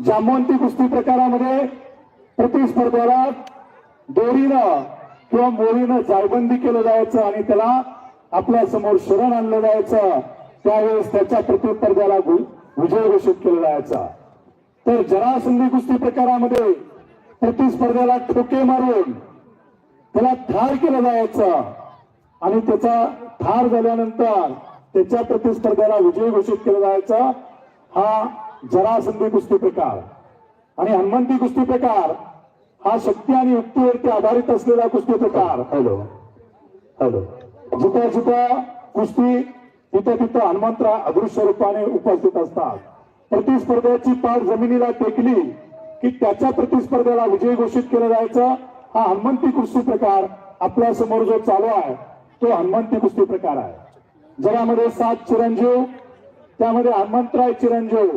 जामवंती कुस्ती प्रकारामध्ये प्रतिस्पर्ध्याला दोरीनं किंवा मोरीनं जायबंदी केलं जायचं आणि त्याला आपल्यासमोर शरण आणलं जायचं त्यावेळेस त्याच्या प्रतिस्पर्ध्याला गु- विजय घोषित केला जायचा तर जरासंधी कुस्ती प्रकारामध्ये प्रतिस्पर्ध्याला ठोके मारून त्याला ठार केलं जायचं आणि त्याचा ठार झाल्यानंतर त्याच्या प्रतिस्पर्ध्याला विजय घोषित केला जायचा. हा जरासंधी कुस्ती प्रकार आणि हनुमंती कुस्ती प्रकार हा शक्ती आणि युक्तीवरती आधारित असलेला कुस्ती प्रकार हॅलो. हॅलो. जिथं जिथं कुस्ती तिथं तिथं हनुमंतराव अदृश्य रूपाने उपस्थित असतात. प्रतिस्पर्ध्याची पाठ जमिनीला टेकली की त्याच्या प्रतिस्पर्ध्याला विजय घोषित केलं जायचं. हा हनुमंती कुस्ती प्रकार आपल्यासमोर जो चालू आहे तो हनुमंती कुस्ती प्रकार आहे. जगामध्ये सात चिरंजीव त्यामध्ये हनुमंतराय चिरंजीव.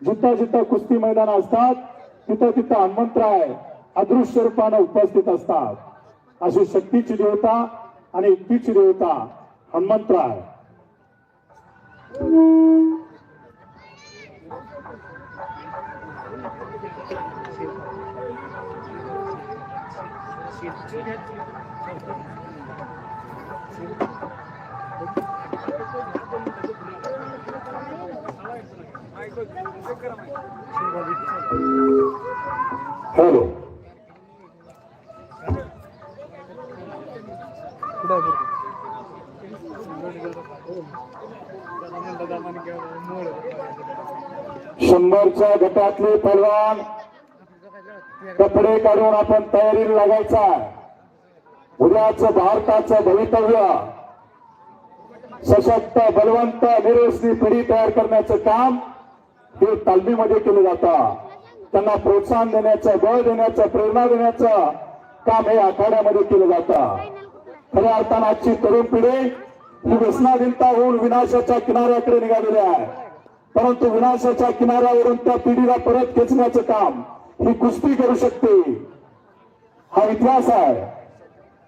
जिथं जिथं कुस्ती मैदान असतात तिथं तिथं हनुमंतराय अदृश्य रूपानं उपस्थित असतात. अशी शक्तीची देवता आणि युक्तीची देवता हनुमंतराय. हॅलो. शंभरच्या गटातले पलवान कपडे काढून आपण तयारीला लागायचा उद्याच भारताचं भवितव्य. सशक्त बलवंत निरोसनी पिढी तयार करण्याचं काम हे तालमीमध्ये केलं जातं. त्यांना प्रोत्साहन देण्याचं बळ देण्याचं प्रेरणा देण्याचं काम हे आखाड्यामध्ये केलं जातं. खऱ्या अर्थानं आजची तरुण पिढी ही व्यसनाधीनता होऊन विनाशाच्या किनाऱ्याकडे निघालेली आहे. परंतु विनाशाच्या किनाऱ्यावरून त्या पिढीला परत खेचण्याचं काम ही कुस्ती करू शकते. हा इतिहास आहे.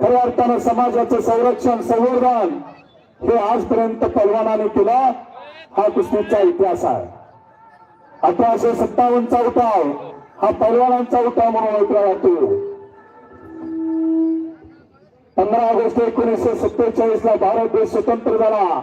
खऱ्या अर्थानं समाजाचं संरक्षण संवर्धन हे आजपर्यंत पलवानाने केलं. हा कुस्तीचा इतिहास आहे. अठराशे सत्तावन्नचा उठाव. हा पैलवानांचा उठाव म्हणून ओळखला जातो. पंधरा ऑगस्ट एकोणीसशे सत्तेचाळीस ला भारत देश स्वतंत्र झाला.